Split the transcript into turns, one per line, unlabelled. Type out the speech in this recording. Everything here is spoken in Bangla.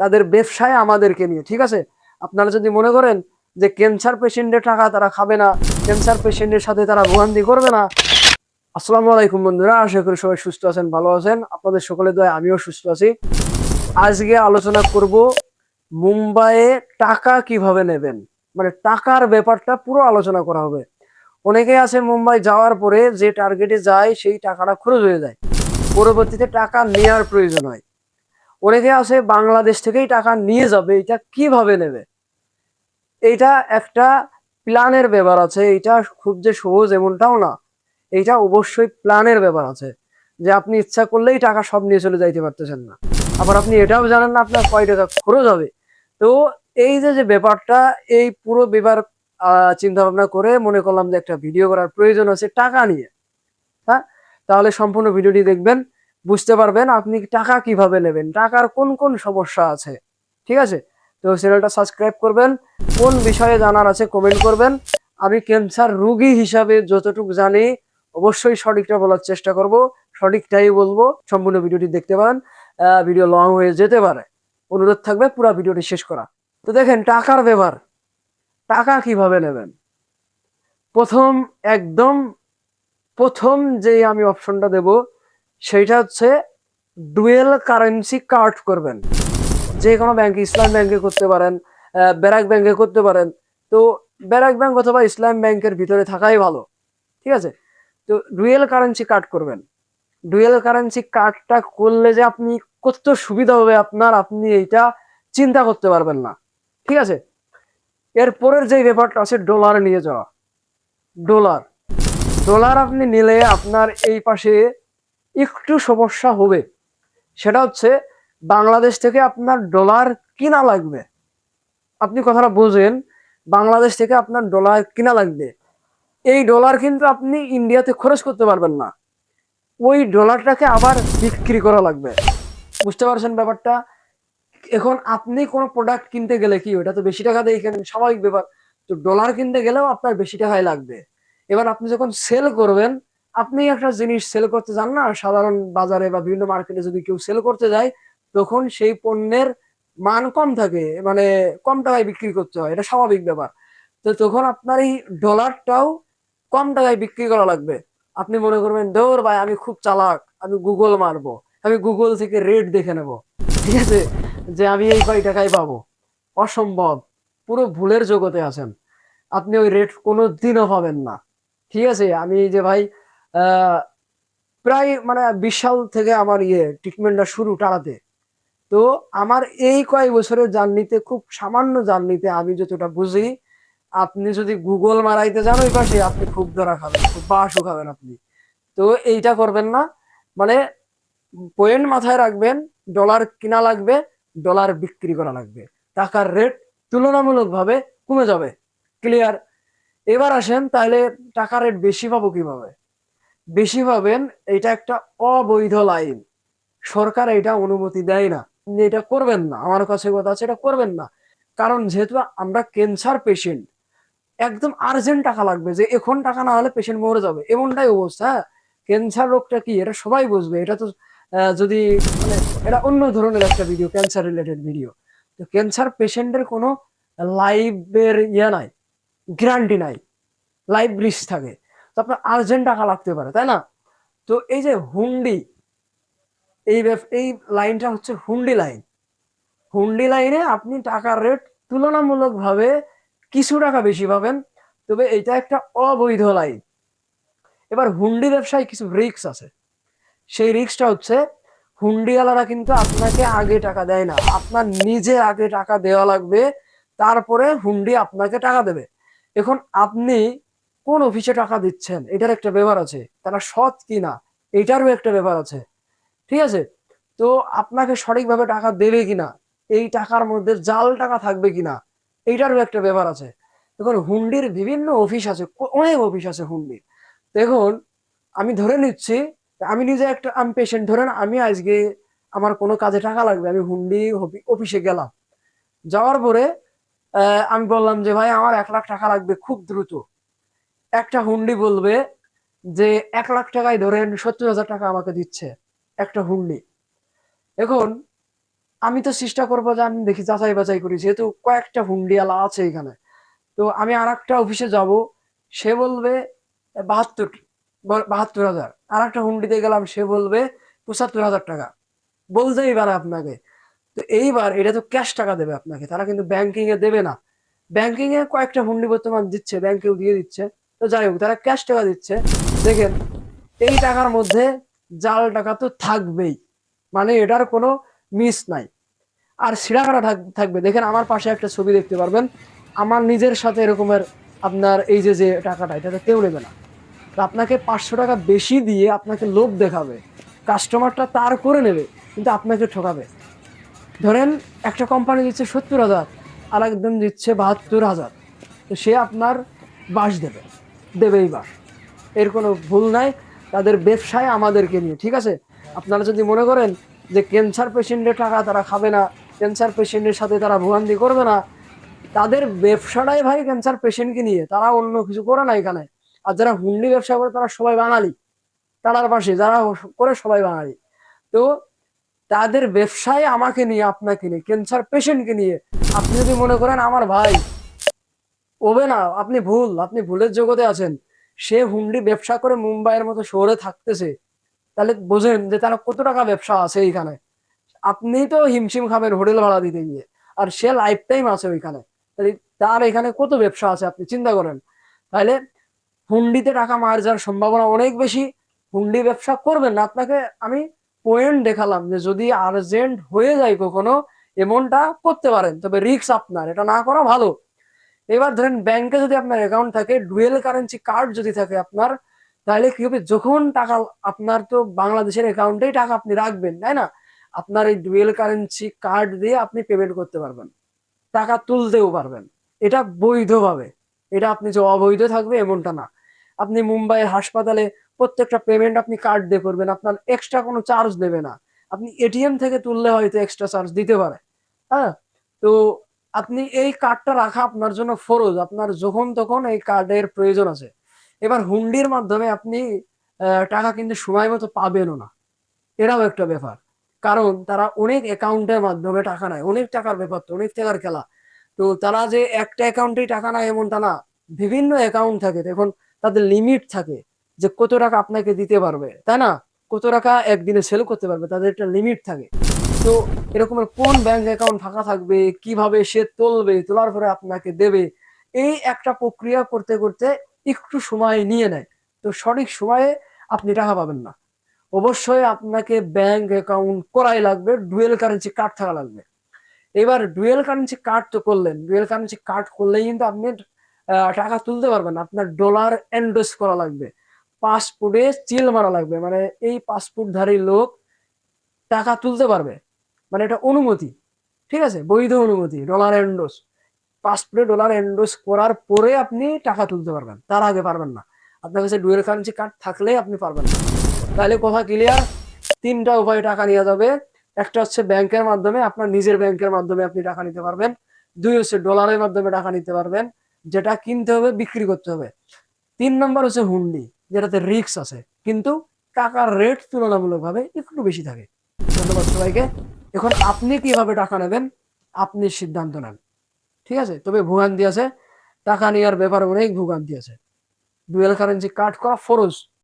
তাদের ব্যবসায় আমাদেরকে নিয়ে, ঠিক আছে? আপনারা যদি মনে করেন যে ক্যান্সার পেশেন্টের টাকা তারা খাবে না ক্যান্সার পেশেন্টের সাথে তারা ভোগান্তি করবে না, আসসালামু আলাইকুম বন্ধুরা, আশা করি সবাই সুস্থ আছেন, ভালো আছেন। আপনাদের সকলে দয় আমিও সুস্থ আছি। আজকে আলোচনা করব মুম্বাইয়ে টাকা কীভাবে নেবেন? মানে টাকার ব্যাপারটা পুরো আলোচনা করা হবে। অনেকে আছে মুম্বাই যাওয়ার পরে যে টার্গেটে যায়, সেই টাকাটা খরচ হয়ে যায়। পরবর্তীতে টাকা নেওয়ার প্রয়োজন হয়। অনেকে আছে বাংলাদেশ থেকেই টাকা নিয়ে যাবে, এটা কীভাবে নেবে? এইটা একটা প্ল্যানের ব্যাপার আছে এটা খুব যে সহজ এমনটাও না। এইটা অবশ্যই প্ল্যানের ব্যাপার আছে, যে আপনি ইচ্ছা করলেই টাকা সব নিয়ে চলে যাইতে পারতেছেন না। আবার আপনি এটাও জানেন না আপনার কয় টাকা খরচ হবে। তো এই যে যে ব্যাপারটা, এই পুরো ব্যাপার চিন্তা ভাবনা করে মনে করলাম যে একটা ভিডিও করার প্রয়োজন আছে টাকা নিয়ে। হ্যাঁ? তাহলে সম্পূর্ণ ভিডিওটি দেখবেন। বুঝতে পারবেন আপনি টাকা কীভাবে নেবেন, টাকার কোন কোন সমস্যা আছে, ঠিক আছে? তো চ্যানেলটা সাবস্ক্রাইব করবেন, কোন বিষয়ে জানার আছে কমেন্ট করবেন। আমি ক্যান্সার রোগী হিসাবে যতটুকু জানি, অবশ্যই সঠিকটা বলার চেষ্টা করব, সঠিকটাই বলব, সম্পূর্ণ ভিডিওটি দেখতে পান ভিডিও লং হয়ে যেতে পারে। অনুরোধ থাকবে পুরো ভিডিওটি শেষ করা। তো দেখেন টাকার ব্যবহার টাকা কীভাবে নেবেন? প্রথম, একদম প্রথম যে আমি অপশনটা দেব সেইটা হচ্ছে ডুয়েল কারেন্সি কার্ড করবেন। যে কোনো ব্যাংকে ইসলাম ব্যাংকে করতে পারেন ব্যারাক ব্যাংকে করতে পারেন। তো ব্যারাক ব্যাংক অথবা ইসলাম ব্যাংকের ভিতরে থাকাই ভালো, ঠিক আছে? তো ডুয়েল কারেন্সি কার্ড করবেন। ডুয়েল কারেন্সি কার্ডটা করলে যে আপনি কত সুবিধা হবে আপনার, আপনি এইটা চিন্তা করতে পারবেন না, ঠিক আছে? এরপরের যে ব্যাপারটা আছে, ডলার নিয়ে যাওয়া। ডলার। ডলার আপনি নিলে আপনার এই পাশে একটু সমস্যা হবে। সেটা হচ্ছে বাংলাদেশ থেকে আপনার ডলার কিনা লাগবে। আপনি কথাটা বোঝেন, বাংলাদেশ থেকে আপনার ডলার কিনা লাগবে। এই ডলার কিন্তু আপনি ইন্ডিয়াতে খরচ করতে পারবেন না। ওই ডলারটাকে আবার বিক্রি করা লাগবে। বুঝতে পারছেন ব্যাপারটা? এখন আপনি কোনো প্রোডাক্ট কিনতে গেলে কি, ওটা তো বেশি টাকা দিয়ে কেনেন, স্বাভাবিক ব্যাপার। তো ডলার কিনতে গেলেও আপনার বেশি টাকাই লাগবে। এবার আপনি যখন সেল করবেন আপনি একটা জিনিস সেল করতে যান না, সাধারণ বাজারে বা বিভিন্ন মার্কেটে যদি কেউ সেল করতে যায়, তখন সেই পণ্যের মান কম থাকে মানে কম টাকায় বিক্রি করতে হয়, এটা স্বাভাবিক ব্যাপার। তো তখন আপনার এই ডলারটাও কম টাকায় বিক্রি করা লাগবে। আপনি মনে করবেন দৌড় ভাই, আমি খুব চালাক, আমি গুগল মারবো, আমি গুগল থেকে রেট দেখে নেব। ঠিক আছে? যে আমি এই কয় টাকায় পাবো? অসম্ভব। পুরো ভুলের জগতে আছেন। আপনি ওই রেট কোনো দিনও পাবেন না। ঠিক আছে? আমি যে ভাই প্রায় মানে বিশাল থেকে আমার ইয়ে ট্রিটমেন্টটা শুরু টাড়াতে তো আমার এই কয়েক বছরের জার্নিতে, খুব সামান্য জার্নিতে আমি যতটা বুঝি, আপনি যদি গুগল মারাইতে যান ওই পাশে, আপনি খুব ধরা খাবেন, খুব বাসও খাবেন আপনি। তো এইটা করবেন না। মানে পয়েন্ট মাথায় রাখবেন ডলার কিনা লাগবে ডলার বিক্রি করা লাগবে। টাকার রেট তুলনামূলকভাবে কমে যাবে। ক্লিয়ার এবার আসেন, তাহলে টাকার রেট বেশি পাবো কীভাবে? বেশি পাবেন এটা একটা অবৈধ লাইন সরকার এটা অনুমতি দেয় না। এটা করবেন না, আমার কাছে কথা আছে, এটা করবেন না। কারণ যেহেতু আমরা ক্যান্সার পেশেন্ট একদম আর্জেন্ট টাকা লাগবে যে এখন টাকা না হলে পেশেন্ট মরে যাবে। এমনটাই অবস্থা ক্যান্সার রোগটা কি? এটা সবাই বুঝবে। এটা তো যদি মানে এটা অন্য ধরনের একটা ভিডিও ক্যান্সার রিলেটেড ভিডিও তো ক্যান্সার পেশেন্টের কোনো লাইফের ইয়ে নাই গ্যারান্টি নাই। লাইফ রিস্ক থাকে। তো আপনার আর্জেন্ট টাকা লাগতে পারে, তাই না? তো এই যে হুন্ডি, এই এই লাইনটা হচ্ছে হুন্ডি লাইন হুন্ডি লাইনে আপনি টাকার রেট তুলনামূলকভাবে কিছু টাকা বেশি পাবেন, তবে এটা একটা অবৈধ লাইন এবার হুন্ডি ব্যবসায় কিছু রিক্স আছে। সেই রিক্সটা হচ্ছে হুন্ডিওয়ালারা কিন্তু আপনাকে আগে টাকা দেয় না। আপনার নিজে আগে টাকা দেওয়া লাগবে, তারপরে হুন্ডি আপনাকে টাকা দেবে। এখন আপনি কোন অফিসে টাকা দিচ্ছেন, এটার একটা ব্যাপার আছে। তারা সৎ কিনা, এটারও একটা ব্যাপার আছে। ঠিক আছে? তো আপনাকে সঠিকভাবে টাকা দেবে কিনা, এই টাকার মধ্যে জাল টাকা থাকবে কিনা এইটারও একটা ব্যাপার আছে। দেখুন, হুন্ডির বিভিন্ন অফিস আছে অনেক অফিস আছে হুন্ডির। দেখুন, আমি ধরে নিচ্ছি, আমি নিজে একটা, আমি পেশেন্ট ধরেন আমি আজকে আমার কোনো কাজে টাকা লাগবে, আমি হুন্ডি অফিসে গেলাম। যাওয়ার পরে আমি বললাম যে, ভাই, আমার এক লাখ টাকা লাগবে খুব দ্রুত। একটা হুন্ডি বলবে যে এক লাখ টাকায় ধরেন সত্তর হাজার টাকা আমাকে দিচ্ছে, একটা হুন্ডি। এখন আমি তো চেষ্টা করব যে আমি দেখি যাচাই বাছাই করি, যেহেতু কয়েকটা হুন্ডিয়ালা আছে এখানে। তো আমি আর একটা অফিসে যাব, সে বলবে বাহাত্তর বাহাত্তর হাজার। আর একটা হুন্ডিতে গেলাম, সে বলবে পঁচাত্তর হাজার টাকা। বলতেই পারে আপনাকে। তো এইবার এটা তো ক্যাশ টাকা দেবে আপনাকে, তারা কিন্তু ব্যাংকিং এ দেবে না। ব্যাংকিং এ কয়েকটা হুন্ডি বর্তমান দিচ্ছে ব্যাংকেও দিয়ে দিচ্ছে। তো যাই হোক, তারা ক্যাশ টাকা দিচ্ছে। দেখেন, এই টাকার মধ্যে জাল টাকা তো থাকবেই। মানে এটার কোনো মিস নাই। আর সিরাকাটা থাকবে। দেখেন, আমার পাশে একটা ছবি দেখতে পারবেন। আমার নিজের সাথে এরকমের আপনার এই যে যে টাকাটা, এটা কেউ নেবে না। তো আপনাকে পাঁচশো টাকা বেশি দিয়ে আপনাকে লোভ দেখাবে। কাস্টমারটা তার করে নেবে, কিন্তু আপনাকে ঠকাবে। ধরেন, একটা কোম্পানি দিচ্ছে সত্তর হাজার আর একদম দিচ্ছে বাহাত্তর হাজার। তো সে আপনার বাস দেবে। দেবেই বাসের কোনো ভুল নাই, তাদের ব্যবসায় আমাদেরকে নিয়ে, ঠিক আছে? আপনারা যদি মনে করেন যে ক্যান্সার পেশেন্টের টাকা তারা খাবে না ক্যান্সার পেশেন্টের সাথে তারা ভোগান্তি করবে না, তাদের ব্যবসাটাই ভাই ক্যান্সার পেশেন্টকে নিয়ে, তারা অন্য কিছু করে না এখানে। আর যারা হুন্ডি ব্যবসা করে, তারা সবাই বাঙালি। তারার পাশে, যারা করে সবাই বাঙালি। তো তাদের ব্যবসায় আমাকে নিয়ে, আপনাকে নিয়ে ক্যান্সার পেশেন্টকে নিয়ে, আপনি যদি মনে করেন আমার ভাই ওবে না, আপনি ভুল, আপনি ভুলের জগতে আছেন। সে হুন্ডি ব্যবসা করে মুম্বাইয়ের মতো শহরে থাকতেছে। তাহলে বোঝেন যে তার কত টাকা ব্যবসা আছে এইখানে। আপনি তো হিমশিম খাবেন হোটেল ভাড়া দিতে গিয়ে, আর সে লাইফ টাইম আছে ওইখানে। তাহলে তার এখানে কত ব্যবসা আছে আপনি চিন্তা করেন। তাহলে হুন্ডিতে টাকা মার যাওয়ার সম্ভাবনা অনেক বেশি। হুন্ডি ব্যবসা করবেন না, আপনাকে আমি পয়েন্ট দেখালাম যে যদি আর্জেন্ট হয়ে যায় কখনো, এমনটা করতে পারেন। তবে রিক্স আপনার, এটা না করা ভালো। এবার ধরেন ব্যাংকে যদি আপনার অ্যাকাউন্ট থাকে ডুয়েল কারেন্সি কার্ড যদি থাকে আপনার, তাহলে কি হবে? যখন টাকা, আপনার তো বাংলাদেশের অ্যাকাউন্টেই টাকা আপনি রাখবেন, তাই না? আপনার এই ডুয়েল কারেন্সি কার্ড দিয়ে আপনি পেমেন্ট করতে পারবেন। টাকা তুলতেও পারবেন। এটা বৈধভাবে। এটা আপনি যে অবৈধ থাকবে এমনটা না। আপনি মুম্বাইয়ের হাসপাতালে প্রত্যেকটা পেমেন্ট আপনি কার্ড দিয়ে করবেন, আপনার এক্সট্রা কোনো চার্জ দেবে না। আপনি এটিএম থেকে তুললে হয়তো এক্সট্রা চার্জ দিতে পারে। হ্যাঁ? তো আপনি এই কার্ডটা রাখা আপনার জন্য ফরজ। আপনার যখন তখন এই কার্ডের প্রয়োজন আছে। এবার হুন্ডির মাধ্যমে আপনি টাকা কিন্তু সময় মতো পাবেনও না। এটাও একটা ব্যাপার। কারণ তারা অনেক অ্যাকাউন্টের মাধ্যমে টাকা নেয়। অনেক টাকার ব্যাপার তো, অনেক টাকার খেলা। তো তারা যে একটা অ্যাকাউন্টেই টাকা নেয় এমনটা না। বিভিন্ন অ্যাকাউন্ট থাকে। দেখুন, তাদের লিমিট থাকে যে কত টাকা আপনাকে দিতে পারবে। তাই না? কত টাকা একদিনে সেল করতে পারবে। তাদের একটা লিমিট থাকে। তো এরকমের কোন ব্যাংক অ্যাকাউন্ট ফাঁকা থাকবে, কীভাবে সে তুলবে, তোলার পরে আপনাকে দেবে, এই একটা প্রক্রিয়া করতে করতে একটু সময় নিয়ে নেয়। তো সঠিক সময়ে আপনি টাকা পাবেন না। অবশ্যই আপনাকে ব্যাংক অ্যাকাউন্ট করাই লাগবে ডুয়েল কারেন্সি কার্ড থাকা লাগবে। এবার ডুয়েল কারেন্সি কার্ড তো করলেন ডুয়েল কারেন্সি কার্ড করলেই কিন্তু আপনি টাকা তুলতে পারবেন আপনার ডলার এন্ডোস করা লাগবে। পাসপোর্টে চিল মারা লাগবে। মানে এই পাসপোর্টধারী লোক টাকা তুলতে পারবে। মানে এটা অনুমতি, ঠিক আছে? বৈধ অনুমতি ডলার এন্ডোস পাসপোর্টে ডলার এন্ডোস করার পরে আপনি টাকা তুলতে পারবেন, তার আগে পারবেন না। আপনার কাছে ডুয়েল কারেন্সি কার্ড থাকলে আপনি পারবেন না। তাহলে কথা ক্লিয়ার তিনটা উপায়ে টাকা নেওয়া যাবে। একটা হচ্ছে ব্যাংকের মাধ্যমে আপনার নিজের ব্যাংকের মাধ্যমে আপনি টাকা নিতে পারবেন। দুই হচ্ছে ডলারের মাধ্যমে টাকা নিতে পারবেন, যেটা কিনতে হবে, বিক্রি করতে হবে। তিন নম্বর হচ্ছে হুন্ডি, যেটাতে রিক্স আছে। কিন্তু টাকার রেট তুলনামূলকভাবে একটু বেশি থাকে। ধন্যবাদ সবাইকে। এখন আপনি কীভাবে টাকা নেবেন, আপনি সিদ্ধান্ত নেন। ঠিক আছে? তবে ভোগান্তি আছে। টাকা নেওয়ার ব্যাপারে অনেক ভোগান্তি আছে। ডুয়েল কারেন্সি কাট করা ফরজ।